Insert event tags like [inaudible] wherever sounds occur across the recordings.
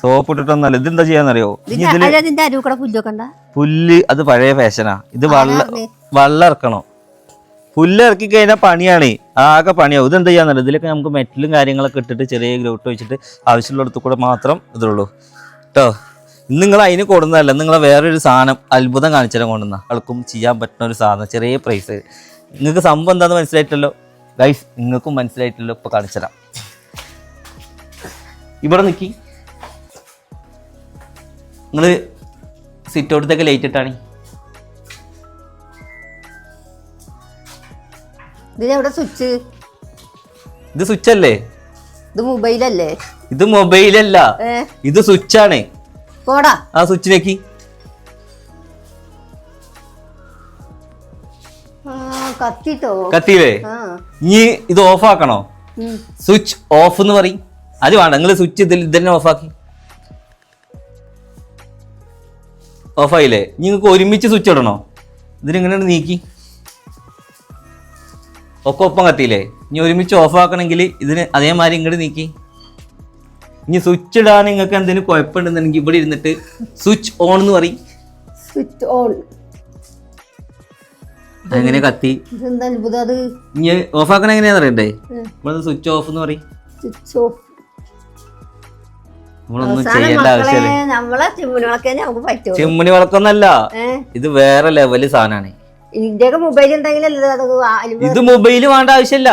Soap ഇട്ടിട്ടൊന്നല്ല. ഇതെന്താ ചെയ്യാന്നറിയോ? പുല്ല് അത് പഴയ ഫാഷനാ ഇത് വള്ള വള്ള ഇറക്കണോ പുല്ല് ഇറക്കി കഴിഞ്ഞാൽ പണിയാണ്. ആകെ പണിയാവും. ഇതെന്താ ചെയ്യാന്നറിയോ? ഇതിലൊക്കെ നമുക്ക് മെറ്റലും കാര്യങ്ങളൊക്കെ ഇട്ടിട്ട് ചെറിയ ഗ്രൗട്ട് വെച്ചിട്ട് ആവശ്യമുള്ളിടത്ത് കൂടെ മാത്രം ഇതുള്ളൂ. കേട്ടോ നിങ്ങൾ അതിന് കൊടുന്നതല്ല. നിങ്ങളെ വേറൊരു സാധനം അത്ഭുതം കാണിച്ചാലും കൊണ്ടുവന്ന. ആൾക്കും ചെയ്യാൻ പറ്റുന്ന ഒരു സാധനം ചെറിയ പ്രൈസ് നിങ്ങൾക്ക് സംഭവം എന്താണെന്ന് മനസ്സിലായിട്ടല്ലോ ഗൈസ് നിങ്ങൾക്കും മനസ്സിലായിട്ടല്ലോ ഇപ്പൊ കാണിച്ചുതരാം ഇവിടെ നിൽക്കി നിങ്ങൾ സിറ്റ് ഔട്ടത്തേക്ക് ലേറ്റ് ഇട്ടാണ്. ഇതിനെവിടെ സ്വിച്ച് ഇത് സ്വിച്ച് അല്ലേ? ഇത് മൊബൈൽ അല്ലേ? ഇത് മൊബൈൽ അല്ല. ഇത് സ്വിച്ചാണ് പോടാ. ആ സ്വിച്ച് ആ, കത്തിട്ടോ? കത്തിയില്ലേ? ഇനി ഇത് ഓഫ് ആക്കണോ? സ്വിച്ച് ഓഫ് എന്ന് പറയും. അത് വേണ്ട. നിങ്ങൾ സ്വിച്ച് ഇതിൽ ഇതന്നെ ഓഫ് ആക്കി. ഓഫായില്ലേ? നിങ്ങൾക്ക് ഒരുമിച്ച് സ്വിച്ച് ഇടണോ? ഇതിനെങ്ങനെയാണ് നീക്കി? ഒക്കെ ഒപ്പം കത്തിയില്ലേ? ഇനി ഒരുമിച്ച് ഓഫ് ആക്കണമെങ്കിൽ ഇതിന് അതേമാതിരി ഇങ്ങോട്ട് നീക്കി. ഇനി സ്വിച്ച് ഇടാൻ നിങ്ങൾക്ക് എന്തെങ്കിലും കുഴപ്പമുണ്ടെന്നുണ്ടെങ്കിൽ ഇവിടെ ഇരുന്നിട്ട് സ്വിച്ച് ഓൺ എന്ന് പറയും. സ്വിച്ച് ഓൺ അങ്ങനെ കത്തി. ഇനി ഓഫ് ആക്കണ അറിയണ്ടേ? ഇവിടെ സ്വിച്ച് ഓഫ് എന്ന് പറയും. സ്വിച്ച് ഓഫ് നമ്മളൊന്നും ചെയ്യേണ്ട ആവശ്യമില്ല. ചിമ്മിണി വിളക്കൊന്നല്ല ഇത് വേറെ ലെവൽ സാധനമാണ് മൊബൈൽ ഇത് മൊബൈൽ വേണ്ട ആവശ്യമില്ല.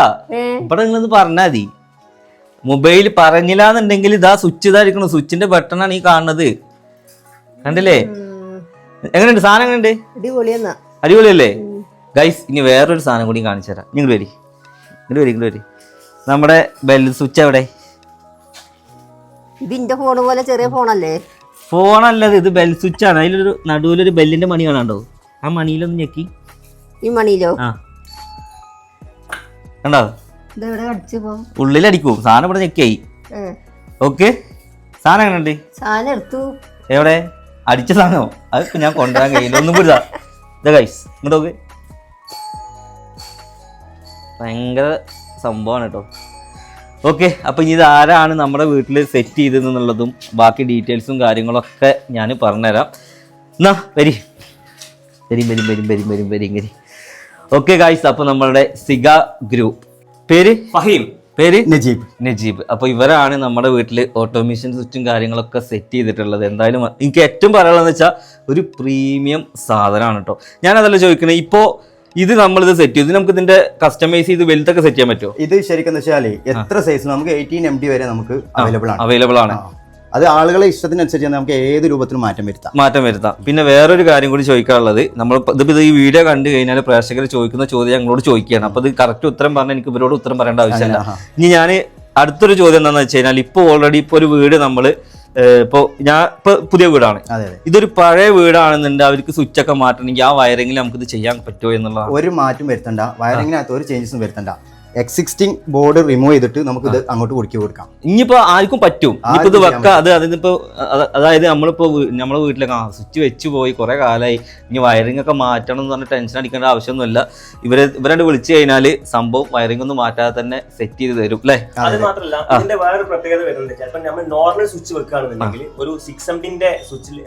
ഇവിടെ നിങ്ങളൊന്ന് പറഞ്ഞാൽ മതി. മൊബൈൽ പറഞ്ഞില്ല എന്നുണ്ടെങ്കിൽ ഇതാ സ്വിച്ച് ഇതായിരിക്കണം. സ്വിച്ചിന്റെ ബട്ടണാണ് ഈ കാണുന്നത്. കണ്ടില്ലേ? എങ്ങനെയുണ്ട്? സാധനം എങ്ങനെയുണ്ട്? അടിപൊളിയല്ലേ? ഗൈസ് ഇനി വേറൊരു സാധനം കൂടി കാണിച്ചു തരാം. നിങ്ങൾ വരി. ഇങ്ങോട്ട് വരി ഇങ്ങോട്ട് വരി. നമ്മുടെ ബെൽ സ്വിച്ച് എവിടെ? ഇത് ഇന്റെ ഫോണ് പോലെ ചെറിയ ഫോണല്ലേ ഫോണല്ലത് ഇത് ബെൽ സ്വിച്ച് ആണ്. അതിലൊരു നടുവിലൊരു ബെല്ലിന്റെ മണി കാണാണ്ടോ? ആ മണിയിലൊന്ന് ഞെക്കി. ഈ മണിയിലോ? ആ. കണ്ടോ? ഇതെവിടെ കടിച്ചു പോ? ഉള്ളിലടിക്കും. സാധനം ഇവിടെ ഞെക്കിയായി. ഓക്കെ. സാധനം എങ്ങനെയുണ്ട്? സാധനം എടുത്തു. എവിടെ? അടിച്ച സാധനമോ? അത് ഞാൻ കൊണ്ടുവരാൻ കഴിയില്ല. ഒന്നും പിടിതാ. ഇതാ ഗൈസ് ഇങ്ങോട്ട് നോക്ക്. ഭയങ്കര സംഭവമാണ് കേട്ടോ. ഓക്കെ അപ്പം ഇനി ഇത് ആരാണ് നമ്മുടെ വീട്ടിൽ സെറ്റ് ചെയ്തതെന്നുള്ളതും ബാക്കി ഡീറ്റെയിൽസും കാര്യങ്ങളൊക്കെ ഞാൻ പറഞ്ഞുതരാം. എന്നാ വരി. വരും വരും വരും വരും വരും വരും വരി ഓക്കെ ഗായ്സ് അപ്പോൾ നമ്മളുടെ സിഗ ഗ്രൂപ്പ് പേര്? ഫഹീം. പേര്? നജീബ്. നജീബ്. അപ്പോൾ ഇവരാണ് നമ്മുടെ വീട്ടിൽ ഓട്ടോമേഷൻ സ്വിച്ചും കാര്യങ്ങളൊക്കെ സെറ്റ് ചെയ്തിട്ടുള്ളത്. എന്തായാലും എനിക്ക് ഏറ്റവും പറയാനുള്ളതെന്ന് വെച്ചാൽ ഒരു പ്രീമിയം സാധനമാണ് കേട്ടോ ഞാനതല്ല ചോദിക്കണേ ഇപ്പോൾ ഇത് നമ്മളിത് സെറ്റ് ചെയ്തു. ഇത് നമുക്ക് ഇതിന്റെ കസ്റ്റമൈസ് ചെയ്ത് വലുതൊക്കെ സെറ്റ് ചെയ്യാൻ പറ്റുമോ? ഇത് ശരിക്കും വെച്ചാൽ എത്ര സൈസ് നമുക്ക് എയ്റ്റീൻ എം ഡി വരെ നമുക്ക് അവൈലബിൾ ആണ്. അവൈലബിൾ ആണ്. അത് ആളുകളെ ഇഷ്ടത്തിനനുസരിച്ച് നമുക്ക് ഏത് രൂപത്തിലും മാറ്റം വരുത്താം. മാറ്റം വരുത്താം. പിന്നെ വേറൊരു കാര്യം കൂടി ചോദിക്കാനുള്ളത് നമ്മൾ ഇതിപ്പോൾ ഈ വീഡിയോ കണ്ടു കഴിഞ്ഞാൽ പ്രേക്ഷകർ ചോദിക്കുന്ന ചോദ്യം ഞങ്ങളോട് ചോദിക്കുകയാണ്. അപ്പോൾ ഇത് കറക്റ്റ് ഉത്തരം പറഞ്ഞാൽ എനിക്ക് ഇവരോട് ഉത്തരം പറയേണ്ട ആവശ്യമില്ല. ഇനി ഞാൻ അടുത്തൊരു ചോദ്യം എന്താണെന്ന് വെച്ച് കഴിഞ്ഞാൽ ഇപ്പോൾ ഓൾറെഡി ഇപ്പോൾ ഒരു വീട് നമ്മൾ ഇപ്പോൾ ഞാൻ ഇപ്പോൾ പുതിയ വീടാണ്. അതെ അതെ. ഇതൊരു പഴയ വീടാണെന്നുണ്ട് അവർക്ക് സ്വിച്ച് ഒക്കെ മാറ്റണമെങ്കിൽ ആ വയറിങ്ങിൽ നമുക്ക് ഇത് ചെയ്യാൻ പറ്റുമോ എന്നുള്ള ഒരു മാറ്റം വരുത്തണ്ട. വയറിങ്ങിനകത്ത് ഒരു ചേഞ്ചസും വരുത്തണ്ട. എക്സിസ്റ്റിംഗ് ബോർഡ് റിമൂവ് ചെയ്തിട്ട് നമുക്ക് ഇത് അങ്ങോട്ട് കുടിക്കി കൊടുക്കാം. ഇനിയിപ്പോ ആർക്കും പറ്റും. ഇത് വെക്കാം. അത് അതിനിപ്പോ അതായത് നമ്മളിപ്പോ നമ്മളെ വീട്ടിലൊക്കെ ആ സ്വിച്ച് വെച്ച് പോയി കുറെ കാലമായി ഇനി വയറിംഗ് ഒക്കെ മാറ്റണം എന്ന് പറഞ്ഞാൽ ടെൻഷൻ അടിക്കേണ്ട ആവശ്യമൊന്നുമില്ല. ഇവരെ ഇവരണ്ട് വിളിച്ചു കഴിഞ്ഞാൽ സംഭവം വയറിംഗ് ഒന്നും മാറ്റാതെ തന്നെ സെറ്റ് ചെയ്ത് തരും അല്ലേ? അത്. മാത്രമല്ല ഇതിന്റെ വേറൊരു പ്രത്യേകത വരുന്നത് ചിലപ്പോൾ നമ്മൾ നോർമൽ സ്വിച്ച് വെക്കുകയാണെന്നുണ്ടെങ്കിൽ ഒരു സിക്സ് എംഡിന്റെ സ്വിച്ചിൽ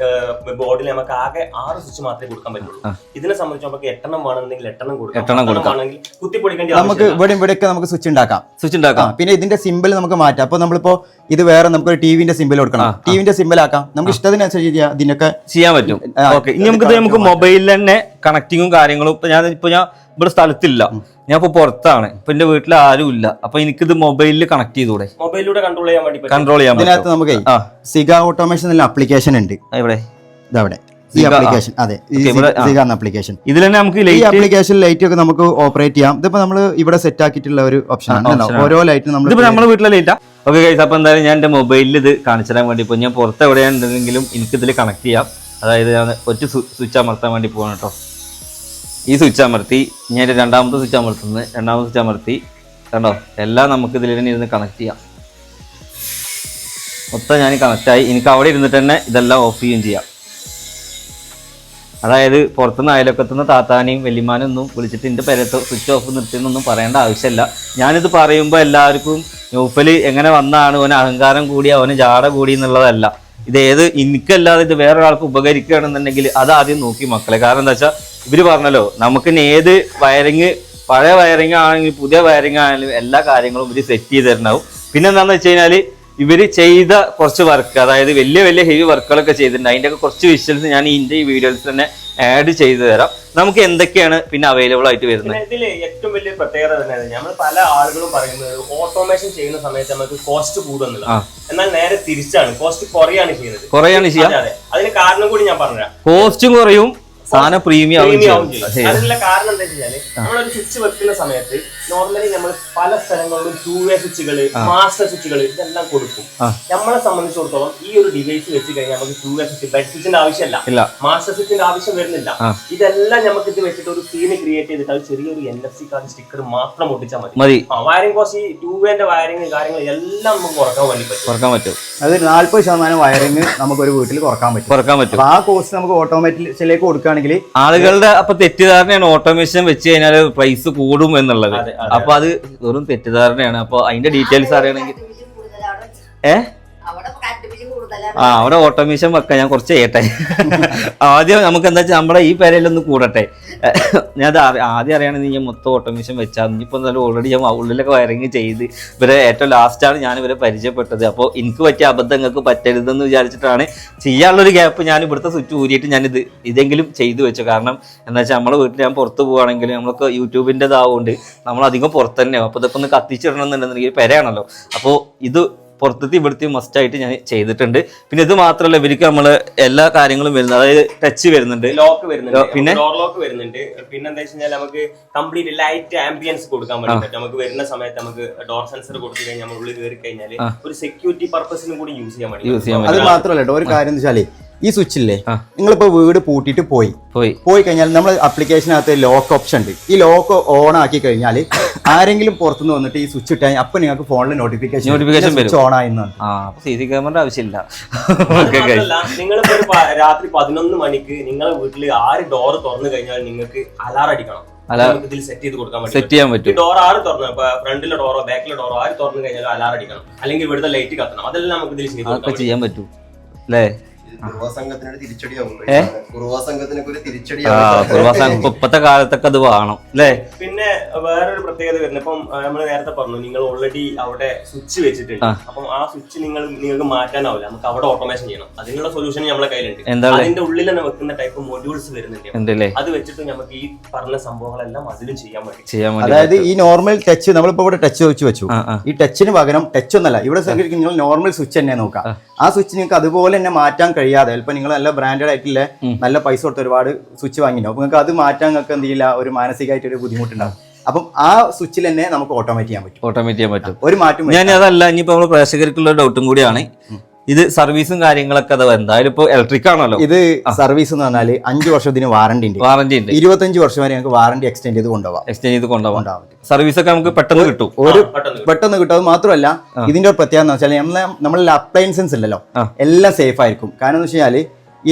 ബോർഡിൽ നമുക്ക് ആകെ ആറ് സ്വിച്ച് മാത്രമേ കൊടുക്കാൻ പറ്റുള്ളൂ. ഇതിനെ സംബന്ധിച്ച് നമുക്ക് എട്ടെണ്ണം വേണമെന്നുണ്ടെങ്കിൽ എട്ടെണ്ണം കൊടുക്കാം. എട്ടെണ്ണം കൊടുക്കാം. കുത്തിപ്പൊടിക്കേണ്ടി നമുക്ക് ആവശ്യമില്ല. ഇവിടെ ഇവിടെയൊക്കെ നമുക്ക് സ്വിച്ച് ഉണ്ടാക്കാം. സ്വിച്ച് ഉണ്ടാക്കാം. പിന്നെ ഇതിന്റെ സിമ്പിൾ നമുക്ക് മാറ്റാം. അപ്പൊ നമ്മളിപ്പോ ഇത് വേറെ നമുക്ക് ഒരു ടിവിന്റെ സിമ്പിൾ കൊടുക്കണം. ടിവിന്റെ സിമ്പിൾ ആക്കാം. നമുക്ക് ഇഷ്ടത്തിനനുസരിച്ച് ചെയ്യാം. ഇതിനൊക്കെ. ചെയ്യാൻ പറ്റും. ഓക്കെ ഇനി നമുക്ക് ഇത് നമുക്ക് മൊബൈലിൽ തന്നെ കണക്റ്റിങ്ങും കാര്യങ്ങളും ഇപ്പൊ ഞാൻ ഇപ്പൊ ഞാൻ ഇവിടെ സ്ഥലത്തില്ല. ഞാൻ ഇപ്പൊ പുറത്താണ്. ഇപ്പൊ എന്റെ വീട്ടിൽ ആരും ഇല്ല അപ്പൊ എനിക്കിത് മൊബൈലിൽ കണക്ട് ചെയ്തൂടെ? മൊബൈലിലൂടെ കൺട്രോൾ ചെയ്യാൻ വേണ്ടി പറ്റും. കൺട്രോൾ ചെയ്യാം ഇതിനകത്ത് നമുക്ക് സിഗ ഓട്ടോമേഷൻ എന്ന ആപ്ലിക്കേഷൻ ഉണ്ട്. ഇവിടെ ഇതവിടെ. ഈ ആപ്ലിക്കേഷൻ അതെ ആപ്ലിക്കേഷൻ ഇതിൽ തന്നെ നമുക്ക് ഈ ആപ്ലിക്കേഷൻ ലൈറ്റ് ഒക്കെ നമുക്ക് ഓപ്പറേറ്റ് ചെയ്യാം. ഇതിപ്പോ നമ്മൾ ഇവിടെ സെറ്റ് ആക്കിയിട്ടുള്ള ഒരു ഓപ്ഷൻ ആണ്. ഓരോ ലൈറ്റും നമ്മൾ നമ്മുടെ വീട്ടിലെ ലൈറ്റാ ഓക്കെ ഗൈസ് അപ്പൊ എന്തായാലും ഞാൻ എന്റെ മൊബൈലിൽ ഇത് കാണിച്ചു തരാൻ വേണ്ടി ഇപ്പൊ ഞാൻ പുറത്ത് എവിടെയാണെങ്കിലും എനിക്ക് ഇതിൽ കണക്ട് ചെയ്യാം. അതായത് ഞാൻ ഒറ്റ സ്വിച്ച് അമർത്താൻ വേണ്ടി പോകണം കേട്ടോ. ഈ സ്വിച്ച് അമർത്തി ഞാൻ രണ്ടാമത്തെ സ്വിച്ച് അമർത്തുന്നത് രണ്ടാമത്തെ സ്വിച്ച് അമർത്തി കണ്ടോ? എല്ലാം നമുക്ക് ഇതിൽ തന്നെ ഇരുന്ന് കണക്ട് ചെയ്യാം. മൊത്തം ഞാൻ കണക്റ്റായി എനിക്ക് അവിടെ ഇരുന്നിട്ട് തന്നെ ഇതെല്ലാം ഓഫ് ചെയ്യുകയും ചെയ്യാം. അതായത് പുറത്തുനിന്ന് അയലൊക്കത്തുനിന്ന് താത്താനെയും വല്യമാനും ഒന്നും വിളിച്ചിട്ട് എന്റെ പേരത്ത് സ്വിച്ച് ഓഫ് നിർത്തിയെന്നൊന്നും പറയേണ്ട ആവശ്യമില്ല. ഞാനിത് പറയുമ്പോൾ എല്ലാവർക്കും നൗഫൽ എങ്ങനെ വന്നാണ്? അവന് അഹങ്കാരം കൂടി അവന് ജാട കൂടി എന്നുള്ളതല്ല. ഇത് ഏത് എനിക്കല്ലാതെ ഇത് വേറൊരാൾക്ക് ഉപകരിക്കുകയാണെന്നുണ്ടെങ്കിൽ അത് ആദ്യം നോക്കി മക്കളെ. കാരണം എന്താ വെച്ചാൽ ഇവർ പറഞ്ഞല്ലോ നമുക്ക് ഇനി ഏത് വയറിങ് പഴയ വയറിങ് ആണെങ്കിൽ പുതിയ വയറിങ് ആണെങ്കിലും എല്ലാ കാര്യങ്ങളും ഇവർ സെറ്റ് ചെയ്ത് തരണമാവും പിന്നെ എന്താണെന്ന് വെച്ച് കഴിഞ്ഞാൽ ഇവർ ചെയ്ത കുറച്ച് വർക്ക് അതായത് വലിയ വലിയ ഹെവി വർക്കുകളൊക്കെ ചെയ്തിട്ടുണ്ട്. അതിന്റെ ഒക്കെ കുറച്ച് വിഷ്വൽസ് ഞാൻ ഇതിന്റെ ഈ വീഡിയോസ് തന്നെ ആഡ് ചെയ്തു തരാം. നമുക്ക് എന്തൊക്കെയാണ് പിന്നെ അവൈലബിൾ ആയിട്ട് വരുന്നത്? ഇതിൽ ഏറ്റവും വലിയ പ്രത്യേകത തന്നെ നമ്മൾ പല ആളുകളും പറയുന്നത് ഓട്ടോമേഷൻ ചെയ്യുന്ന സമയത്ത് നമുക്ക് കോസ്റ്റ് കൂടുന്നില്ല. എന്നാൽ നേരെ തിരിച്ചാണ്. കോസ്റ്റ് കുറയാണ് ചെയ്യുന്നത്. കുറയാണ് ചെയ്യാം അതെ, അതെ. അതിന് കാരണം കൂടി ഞാൻ പറഞ്ഞുതരാം. കോസ്റ്റും കുറയും. സാധനം പ്രീമിയം ആവും. അതിനുള്ള കാരണം എന്താ വെച്ചാൽ നമ്മളൊരു സ്വിച്ച് വെക്കുന്ന സമയത്ത് നോർമലി നമ്മൾ പല സ്ഥലങ്ങളിലും ടൂ വേ സ്വിച്ചുകൾ മാസ്റ്റർ സ്വിച്ചുകൾ ഇതെല്ലാം കൊടുക്കും. നമ്മളെ സംബന്ധിച്ചിടത്തോളം ഈ ഒരു ഡിവൈസ് വെച്ച് കഴിഞ്ഞാൽ നമുക്ക് ടൂ വേ സ്വിച്ച് ബെഡ് സ്വിച്ചിന്റെ ആവശ്യമല്ല. ഇല്ല. മാസ്റ്റർ സ്വിച്ചിന്റെ ആവശ്യം വരുന്നില്ല. ഇതെല്ലാം നമുക്ക് ഇത് വെച്ചിട്ട് ഒരു സീന് ക്രിയേറ്റ് ചെയ്തിട്ട് അത് ചെറിയൊരു N F C card sticker മാത്രം ഒട്ടിച്ചാൽ മതി. വയറിംഗ് കോസ്റ്റ് ഈ ടൂ വേന്റെ വയറിംഗ് കാര്യങ്ങൾ എല്ലാം നമുക്ക് കുറയ്ക്കാൻ വേണ്ടി പറ്റും. കുറയ്ക്കാൻ പറ്റും. അതായത് നാല്പത് ശതമാനം വയറിംഗ് നമുക്ക് ഒരു വീട്ടിൽ കുറയ്ക്കാൻ പറ്റും. കുറയ്ക്കാൻ പറ്റും. ആ കോസ്റ്റ് നമുക്ക് ഓട്ടോമാറ്റിക്കിലേക്ക് കൊടുക്കുകയാണെങ്കിൽ ആളുകളുടെ അപ്പൊ തെറ്റിദ്ധാരണയാണ് ഓട്ടോമേഷൻ വെച്ച് കഴിഞ്ഞാൽ പ്രൈസ് കൂടും എന്നുള്ളത്. അപ്പൊ അത് വെറും തെറ്റിദ്ധാരണയാണ്. അപ്പൊ അതിന്റെ ഡീറ്റെയിൽസ് അറിയണമെങ്കിൽ ഏ? ആ അവിടെ ഓട്ടോമേഷൻ വെക്കാം. ഞാൻ കുറച്ച് ചെയ്യട്ടെ. ആദ്യം നമുക്ക് എന്താ വെച്ചാൽ നമ്മുടെ ഈ പേരയിലൊന്ന് കൂടട്ടെ. ഞാൻ അത് ആദ്യം അറിയണമെങ്കിൽ ഞാൻ മൊത്തം ഓട്ടോമേഷൻ വെച്ചാൽ ഇനിയിപ്പോൾ എന്തായാലും ഓൾറെഡി ഞാൻ ഉള്ളിലൊക്കെ വയറിങ് ചെയ്ത് ഇവരെ ഏറ്റവും ലാസ്റ്റാണ് ഞാൻ ഇവരെ പരിചയപ്പെട്ടത്. അപ്പോൾ എനിക്ക് പറ്റിയ അബദ്ധം നിങ്ങൾക്ക് പറ്റരുതെന്ന് വിചാരിച്ചിട്ടാണ് ചെയ്യാനുള്ളൊരു ഗ്യാപ്പ് ഞാൻ ഇവിടുത്തെ സ്വിച്ച് ഊരിയിട്ട് ഞാനിത് ഇതെങ്കിലും ചെയ്തു വെച്ചു. കാരണം എന്താ വെച്ചാൽ നമ്മളെ വീട്ടിൽ ഞാൻ പുറത്ത് പോവുകയാണെങ്കിൽ നമ്മളൊക്കെ യൂട്യൂബിന്റെതാവുകൊണ്ട് നമ്മളധികം പുറത്ത് തന്നെയാവും. അപ്പോൾ ഇതൊക്കെ ഒന്ന് കത്തിച്ചിടണം എന്നുണ്ടെന്നുണ്ടെങ്കിൽ പെരയാണല്ലോ. അപ്പോൾ ഇത് പുറത്തത്തെ ഇവിടുത്തെ മസ്റ്റ് ആയിട്ട് ഞാൻ ചെയ്തിട്ടുണ്ട്. പിന്നെ ഇത് മാത്രമല്ല ഇവർക്ക് നമ്മൾ എല്ലാ കാര്യങ്ങളും വരുന്നത് അതായത് ടച്ച് വരുന്നുണ്ട്. ലോക്ക് വരുന്നുണ്ട്. പിന്നെ? ഡോർ ലോക്ക് വരുന്നുണ്ട്. പിന്നെ എന്താ വെച്ചാൽ നമുക്ക് കംപ്ലീറ്റ് ലൈറ്റ് ആംബിയൻസ് കൊടുക്കാൻ പറ്റും. നമുക്ക് വരുന്ന സമയത്ത് നമുക്ക് ഡോർ സെൻസർ കൊടുത്തു കഴിഞ്ഞാൽ നമ്മൾ ഉള്ളിൽ കയറി കഴിഞ്ഞാൽ ഒരു സെക്യൂരിറ്റി പർപ്പസിനും കൂടി യൂസ് ചെയ്യാൻ പറ്റും. അത് മാത്രമല്ല ഒരു കാര്യം എന്ന് വെച്ചാലേ ഈ സ്വിച്ച് ഇല്ലേ. നിങ്ങളിപ്പോ വീട് പൂട്ടിയിട്ട് പോയി. പോയി. പോയി കഴിഞ്ഞാൽ നമ്മൾ അപ്ലിക്കേഷനകത്ത് ലോക്ക് ഓപ്ഷൻ ഉണ്ട്. ഈ ലോക്ക് ഓൺ ആക്കി കഴിഞ്ഞാൽ [coughs] ആരെങ്കിലും പുറത്തുനിന്ന് വന്നിട്ട് ഈ സ്വിച്ച് ഇട്ടാൽ അപ്പൊ നിങ്ങൾക്ക് ഫോണിൽ നോട്ടിഫിക്കേഷൻ നോട്ടിഫിക്കേഷൻ വരും. സ്വിച്ച് ഓൺ ആയിരുന്നു സി സി ക്യാമറ ആവശ്യമില്ല. നിങ്ങളിപ്പോ രാത്രി പതിനൊന്ന് മണിക്ക് നിങ്ങളെ വീട്ടിൽ ആര് ഡോർ തുറന്നു കഴിഞ്ഞാൽ നിങ്ങൾക്ക് അലാർ അടിക്കണം. സെറ്റ് ചെയ്ത് കൊടുക്കാൻ വേണ്ടി സെറ്റ് ചെയ്യാൻ ഈ പറ്റും ഡോർ ആറ് തുറന്നു ഫ്രണ്ടിലെ ഡോറോ ബാക്കിലെ ഡോറോ ആര് തുറന്നു കഴിഞ്ഞാൽ അലാർ അടിക്കണം. അല്ലെങ്കിൽ ഇവിടുത്തെ ലൈറ്റ് കത്തണം. അതെല്ലാം നമുക്ക് ഇതിൽ ചെയ്യാൻ പറ്റും. അല്ലേ? ഇപ്പത്തെ കാലത്തൊക്കെ അത് വേണം അല്ലേ? പിന്നെ വേറൊരു പ്രത്യേകത വരുന്നത്. ഇപ്പം നമ്മൾ നേരത്തെ പറഞ്ഞു നിങ്ങൾ ഓൾറെഡി അവിടെ സ്വിച്ച് വെച്ചിട്ടുണ്ട്. അപ്പം ആ സ്വിച്ച് നിങ്ങൾ നിങ്ങൾക്ക് മാറ്റാനാവില്ല. നമുക്ക് അവിടെ ഓട്ടോമേഷൻ ചെയ്യണം. അതിനുള്ള സൊല്യൂഷൻ നമ്മളെ കയ്യിലുണ്ട്. അതിന്റെ ഉള്ളിൽ തന്നെ വെക്കുന്ന ടൈപ്പ് മൊഡ്യൂൾസ് വരുന്നുണ്ട്. അത് വെച്ചിട്ട് നമുക്ക് ഈ പറഞ്ഞ സംഭവങ്ങളെല്ലാം അതിലും ചെയ്യാൻ പറ്റും. അതായത് ഈ നോർമൽ ടച്ച് നമ്മളിപ്പോ ഇവിടെ ടച്ച് വെച്ച് വെച്ചു. ഈ ടച്ചിന് പകരം ടച്ച് ഒന്നല്ല. ഇവിടെ നിങ്ങൾ നോർമൽ സ്വിച്ച് തന്നെ നോക്കാം ആ സ്വിച്ച് നിങ്ങൾക്ക് അതുപോലെ തന്നെ മാറ്റാൻ കഴിയാതെ ചിലപ്പോൾ നിങ്ങൾ നല്ല ബ്രാൻഡഡ് ആയിട്ടില്ലേ നല്ല പൈസ കൊടുത്ത് ഒരുപാട് സ്വിച്ച് വാങ്ങിയോ അപ്പൊ നിങ്ങൾക്ക് അത് മാറ്റാൻ നിങ്ങൾക്ക് എന്ത് ചെയ്യില്ല ഒരു മാനസികമായിട്ട് ഒരു ബുദ്ധിമുട്ടുണ്ടാവും. അപ്പം ആ സ്വിച്ചിൽ തന്നെ നമുക്ക് ഓട്ടോമേറ്റ് ചെയ്യാൻ പറ്റും. ഓട്ടോമേറ്റ് ചെയ്യാൻ പറ്റും. ഒരു മാറ്റം ഞാൻ അതല്ല ഇനിയിപ്പോൾ നമ്മൾ പ്രേക്ഷകർക്കുള്ള ഡൗട്ടും കൂടിയാണ്. ഇത് സർവീസും കാര്യങ്ങളൊക്കെ അത് എന്തായാലും ഇപ്പൊ ഇലക്ട്രിക് ആണല്ലോ. ഇത് സർവീസ് എന്ന് പറഞ്ഞാൽ അഞ്ച് വർഷത്തിന് വാറണ്ടി ഉണ്ട്. വാറന്റി ഉണ്ട്. ഇരുപത്തഞ്ച് വർഷം വരെ നമുക്ക് വാറണ്ടി എക്സ്റ്റെൻഡ് ചെയ്ത് കൊണ്ടുപോകാം എക്സ്റ്റെൻഡ് ചെയ്ത് കൊണ്ടുപോകാം കൊണ്ടുപോകാൻ സർവീസ് ഒക്കെ നമുക്ക് പെട്ടെന്ന് കിട്ടും. ഒരു പെട്ടെന്ന് കിട്ടും. അത് മാത്രമല്ല ഇതിന്റെ ഒരു പ്രത്യേകത എന്ന് വെച്ചാൽ നമ്മളെ നമ്മളിൽ അപ്ലയൻസൻസ് ഉണ്ടല്ലോ എല്ലാം സേഫ് ആയിരിക്കും. കാരണം എന്ന് വെച്ച് കഴിഞ്ഞാൽ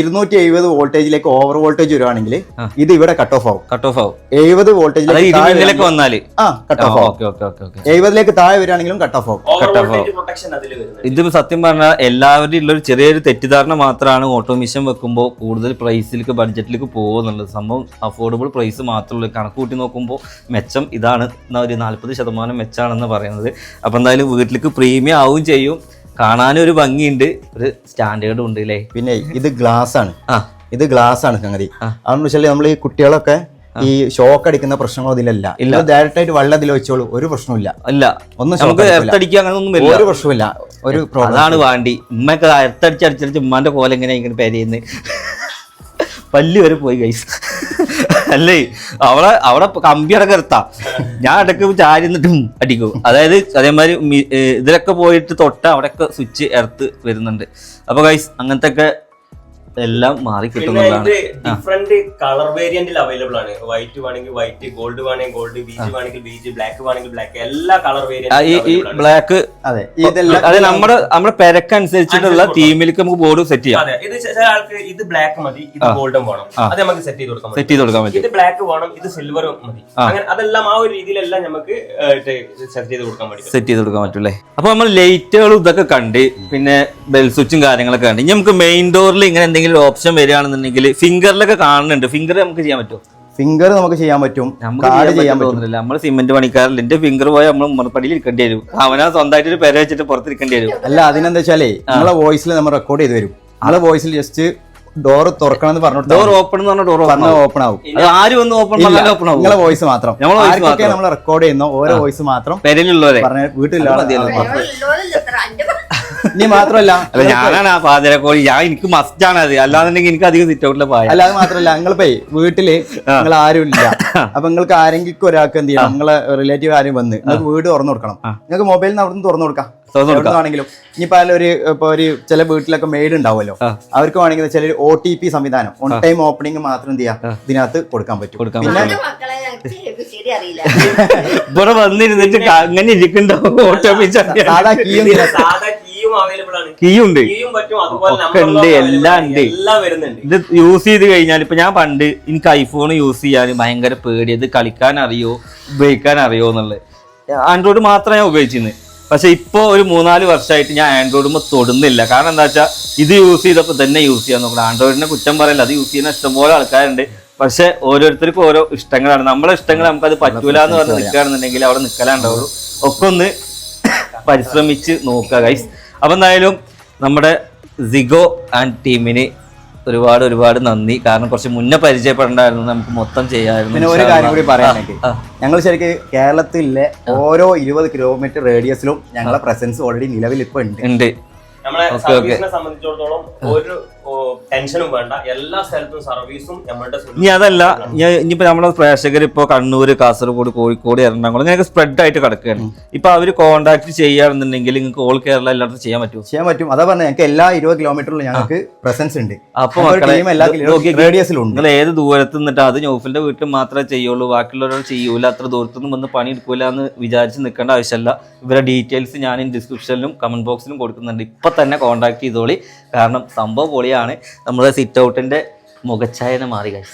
ഇരുന്നൂറ്റി എഴുപത് വോൾട്ടേജിലേക്ക് ഓവർ വോൾട്ടേജ് വരുവാണെങ്കിൽ ഇത് ഇവിടെ കട്ട് ഓഫ് ആവും. കട്ട് ഓഫ് ആവും. എഴുപത് വോൾട്ടേജിലേക്ക് വന്നാൽ വന്നാൽ. ആ കട്ട് ഓഫ് ആവും. Okay okay okay okay. എഴുപതിലേക്ക് താഴെ വരികയാണെങ്കിലും കട്ട് ഓഫ് ആവും. ഓവർ ഓഫ് ആവും. ഇത് സത്യം പറഞ്ഞാൽ എല്ലാവരുടെ ഉള്ള ഒരു ചെറിയൊരു തെറ്റിദ്ധാരണ മാത്രമാണ് ഓട്ടോമിഷൻ വെക്കുമ്പോൾ കൂടുതൽ പ്രൈസിലേക്ക് ബഡ്ജറ്റിലേക്ക് പോകുന്നുള്ളത്. സംഭവം അഫോർഡബിൾ പ്രൈസ് മാത്രമുള്ള കണക്ക് കൂട്ടി നോക്കുമ്പോൾ മെച്ചം ഇതാണ്. എന്നാ ഒരു നാൽപ്പത് ശതമാനം മെച്ചാണെന്ന് പറയുന്നത്. അപ്പോൾ എന്തായാലും വീട്ടിലേക്ക് പ്രീമിയം ആവും ചെയ്യും. കാണാനും ഒരു ഭംഗിയുണ്ട്. ഒരു സ്റ്റാൻഡേർഡും ഉണ്ട് അല്ലേ പിന്നെ ഇത് ഗ്ലാസ് ആണ്. ആ. ഇത് ഗ്ലാസ് ആണ് സംഗതി. അതെന്ന് വെച്ചാൽ നമ്മൾ ഈ കുട്ടികളൊക്കെ ഈ ഷോക്ക് അടിക്കുന്ന പ്രശ്നങ്ങൾ ഇതിലല്ല. ഇല്ല. ഡയറക്റ്റ് ആയിട്ട് വെള്ളം ഇതിൽ വെച്ചോളൂ ഒരു പ്രശ്നമില്ല അല്ല ഒന്നും നമുക്ക് എർത്തടിക്കുക അങ്ങനെ ഒന്നും വരില്ല ഒരു പ്രശ്നമില്ല ഒരു അതാണ് വാണ്ടി. ഉമ്മയൊക്കെ എർത്തടിച്ച് അടിച്ചടിച്ച് ഉമ്മാന്റെ കോലെങ്ങനെ ഇങ്ങനെ പെരയുന്നത് പല്ല് വരെ പോയി കൈസ് അല്ലേ? അവളെ അവിടെ കമ്പി അടക്കം എടുത്താ ഞാൻ ഇടയ്ക്ക് ചാരി നിന്നിട്ടും അടിക്കും. അതായത് അതേമാതിരി ഇതിലൊക്കെ പോയിട്ട് തൊട്ട അവിടെയൊക്കെ സ്വിച്ച് എർത്ത് വരുന്നുണ്ട്. അപ്പൊ ഗൈസ് അങ്ങനത്തെ ഒക്കെ എല്ലാം മാറി കിട്ടുന്നതാണ് ഡിഫറെന്റ് കളർ വേരിയന്റിൽ അവൈലബിൾ ആണ്. വൈറ്റ് വേണമെങ്കിൽ വൈറ്റ് ഗോൾഡ് വേണമെങ്കിൽ ഗോൾഡ് ബീജ് വേണമെങ്കിൽ ബീച്ച് ബ്ലാക്ക് വേണമെങ്കിൽ ബ്ലാക്ക് എല്ലാ കളർ ആ, ഈ ഈ വേരിയന്റ് ബ്ലാക്ക് അതെ. ഇതെല്ലാം അതെ നമ്മുടെ നമ്മുടെ പെരക്കനുസരിച്ചിട്ടുള്ള തീമിലേക്ക് നമുക്ക് ബോർഡ് സെറ്റ് ചെയ്യാം. അതെ ഇത് ചില ആൾക്ക് ഇത് ബ്ലാക്ക് മതി ഇത് ഗോൾഡൻ വേണം. അത് നമുക്ക് സെറ്റ് ചെയ്ത് കൊടുക്കാം സെറ്റ് ചെയ്ത് കൊടുക്കാൻ പറ്റും. ഇത് ബ്ലാക്ക് വേണം ഇത് സിൽവർ മതി. അങ്ങനെ അതെല്ലാം ആ ഒരു രീതിയിലെല്ലാം നമുക്ക് സെറ്റ് ചെയ്ത് കൊടുക്കാൻ പറ്റും. സെറ്റ് ചെയ്ത് കൊടുക്കാൻ പറ്റും അല്ലേ? അപ്പൊ നമ്മൾ ലൈറ്റുകളും ഇതൊക്കെ കണ്ട് പിന്നെ ബെൽ സ്വിച്ചും കാര്യങ്ങളൊക്കെ ഉണ്ട്. ഇനി നമുക്ക് മെയിൻ ഡോറിൽ ഇങ്ങനെ എന്തെങ്കിലും ഓപ്ഷൻ വരികയാണെന്നുണ്ടെങ്കിൽ ഫിംഗറിലൊക്കെ കാണുന്നുണ്ട്. ഫിംഗർ നമുക്ക് ചെയ്യാൻ പറ്റുമോ? ഫിംഗർ നമുക്ക് ചെയ്യാൻ പറ്റും. നമുക്ക് കാർഡ് ചെയ്യാൻ ചെയ്യാൻ പറ്റും പറ്റും. തോന്നുന്നില്ല. നമ്മൾ സിമെന്റ് പണിക്കാരിൽ എന്റെ ഫിംഗർ പോയാൽ നമ്മൾ ഉമ്മറപ്പടിയിൽ ഇരിക്കേണ്ടി വരും. അവനാ സ്വന്തമായിട്ട് ഒരു പെര വെച്ചിട്ട് പുറത്തിരിക്കേണ്ടി വരും. അല്ല അതിനെന്താ വെച്ചാലേ നമ്മളെ വോയിസിൽ നമ്മൾ റെക്കോർഡ് ചെയ്ത് വരും. ആളെ വോയിസിൽ ജസ്റ്റ് ഡോർ തുറക്കണം എന്ന് പറഞ്ഞിട്ട് ഡോർ ഓപ്പൺ എന്ന് പറഞ്ഞ ഡോർ പറഞ്ഞ ഓപ്പൺ ആവും. ആരും ഒന്ന് ഓപ്പൺ ഓപ്പൺ ആവും. നിങ്ങളെ വോയിസ് മാത്രം. നമ്മൾ voice മാത്രം. നമ്മൾ റെക്കോർഡ് ചെയ്യുന്ന ഓരോ വോയിസ് മാത്രം പെരയിലുള്ളവരെ. പറഞ്ഞ വീട്ടിലുള്ള ഇനി മാത്രമല്ല അല്ല ഞാനാണ് ആ പാതിരക്കോഴി ഞാൻ എനിക്ക് മസ്റ്റ് ആണ് അത്. അല്ലാന്നുണ്ടെങ്കിൽ എനിക്ക് അധികം സിറ്റ് ഔട്ടിലെ പായ അല്ലാതെ അത് മാത്രമല്ല നിങ്ങളിപ്പോ വീട്ടിൽ നിങ്ങൾ ആരും ഇല്ല. അപ്പൊ നിങ്ങൾക്ക് ആരെങ്കിലും ഒരാൾക്ക് എന്ത് ചെയ്യണം? നിങ്ങളെ റിലേറ്റീവ് ആരും വന്ന് നിങ്ങൾക്ക് വീട് തുറന്നു കൊടുക്കണം. നിങ്ങൾക്ക് മൊബൈലിൽ നിന്ന് അവിടെ നിന്ന് തുറന്നു കൊടുക്കാം. ണെങ്കിലും ഇനി ആണെങ്കിലും ഇനിയിപ്പോ ഒരു ഇപ്പൊ ഒരു ചില വീട്ടിലൊക്കെ മെയ്ഡ് ഉണ്ടാവുമല്ലോ. അവർക്ക് വേണമെങ്കിൽ ചില ഒ ടി പി സംവിധാനം ഓൺ ടൈം ഓപ്പണിംഗ് മാത്രം എന്ത് ചെയ്യാം? ഇതിനകത്ത് കൊടുക്കാൻ പറ്റും. പിന്നെ മക്കളെ ഞങ്ങൾക്ക് ശരി അറിയില്ല ഇവിടെ വന്നിരുന്നിട്ട് അങ്ങനെ ഇരിക്കണ്ടോ ഓട്ടോമിച്ച സാധാ കീ ഉണ്ട് കീയും പറ്റും. അതുപോലെ ഒക്കെ ഉണ്ട്, എല്ലാം ഉണ്ട്. എല്ലാം വരുന്നുണ്ട്. ഇത് യൂസ് ചെയ്ത് കഴിഞ്ഞാൽ ഇപ്പൊ ഞാൻ പണ്ട് എനിക്ക് ഐഫോൺ യൂസ് ചെയ്യാൻ ഭയങ്കര പേടി ഇത് കളിക്കാൻ അറിയോ? ഉപയോഗിക്കാൻ അറിയോ എന്നുള്ളത്. ആൻഡ്രോയിഡ് മാത്രമേ ഞാൻ ഉപയോഗിച്ചിരുന്നത് പക്ഷെ ഇപ്പൊ ഒരു മൂന്നാൽ വർഷമായിട്ട് ഞാൻ ആൻഡ്രോയിഡ് തൊടുന്നില്ല. കാരണം എന്താ വെച്ചാൽ ഇത് യൂസ് ചെയ്തപ്പോൾ തന്നെ യൂസ് ചെയ്യാൻ നോക്കണം. ആൻഡ്രോയിഡിനെ കുറ്റം പറയില്ല. അത് യൂസ് ചെയ്യുന്ന ഇഷ്ടംപോലെ ആൾക്കാരുണ്ട്. പക്ഷെ ഓരോരുത്തർക്കും ഓരോ ഇഷ്ടങ്ങളാണ്. നമ്മളെ ഇഷ്ടങ്ങൾ അത് പറ്റൂല എന്ന് പറഞ്ഞ് നിൽക്കുകയാണെന്നുണ്ടെങ്കിൽ അവിടെ നിൽക്കലാണ്ടാവുള്ളൂ. ഒക്കെ ഒന്ന് [coughs] പരിശ്രമിച്ച് നോക്കുക ഗൈസ് അപ്പൊ എന്തായാലും നമ്മുടെ സിഗോ ആൻഡ് ടീമിന് ഒരുപാട് ഒരുപാട് നന്ദി. കാരണം കുറച്ച് മുന്നേ പരിചയപ്പെടേണ്ടായിരുന്നു. നമുക്ക് മൊത്തം ചെയ്യാമായിരുന്നു. പിന്നെ ഒരു കാര്യം കൂടി പറയാനായിട്ട് ഞങ്ങൾ ശരിക്കും കേരളത്തിലെ ഓരോ ഇരുപത് കിലോമീറ്റർ റേഡിയസിലും ഞങ്ങളുടെ പ്രസൻസ് ഓൾറെഡി നിലവിൽ ഇപ്പൊ ഉണ്ട്. ഉണ്ട്. Okay okay. സംബന്ധിച്ചിടത്തോളം ഒരു ടെൻഷനും വേണ്ട. എല്ലാ സ്ഥലത്തും സർവീസും നമ്മളുടെ ഇനി അതല്ല ഇനി- ഇനിയിപ്പോ നമ്മുടെ പ്രേക്ഷകർ ഇപ്പോ കണ്ണൂര് കാസർഗോഡ് കോഴിക്കോട് എറണാകുളം ഇങ്ങനെയൊക്കെ സ്പ്രെഡ് ആയിട്ട് കിടക്കുകയാണ്. ഇപ്പൊ അവർ കോണ്ടാക്ട് ചെയ്യുകയാണെന്നുണ്ടെങ്കിൽ നിങ്ങൾക്ക് ഓൾ കേരള എല്ലായിടത്തും ചെയ്യാൻ പറ്റും ചെയ്യാൻ പറ്റും. അതാ പറഞ്ഞത് ഞങ്ങൾക്ക് എല്ലാ ഇരുപത് കിലോമീറ്ററിലും ഞങ്ങൾക്ക് പ്രസൻസ് ഉണ്ട്. അപ്പൊ നിങ്ങൾ ഏത് ദൂരത്ത് നിന്നിട്ട് അത് ഞോഫിന്റെ വീട്ടിൽ മാത്രമേ ചെയ്യുള്ളൂ ബാക്കിയുള്ളവരോട് ചെയ്യൂല അത്ര ദൂരത്തൊന്നും വന്ന് പണി എടുക്കൂല എന്ന് വിചാരിച്ച് നിൽക്കേണ്ട ആവശ്യമല്ല. ഇവരുടെ ഡീറ്റെയിൽസ് ഞാൻ ഡിസ്ക്രിപ്ഷനിലും കമന്റ് ബോക്സിലും കൊടുക്കുന്നുണ്ട്. ഇപ്പൊ തന്നെ കോൺടാക്ട് ചെയ്തോളി. കാരണം സംഭവം പൊളിയാണ് നമ്മുടെ സിറ്റ് ഔട്ടിന്റെ മുഖച്ഛായന മാറി guys.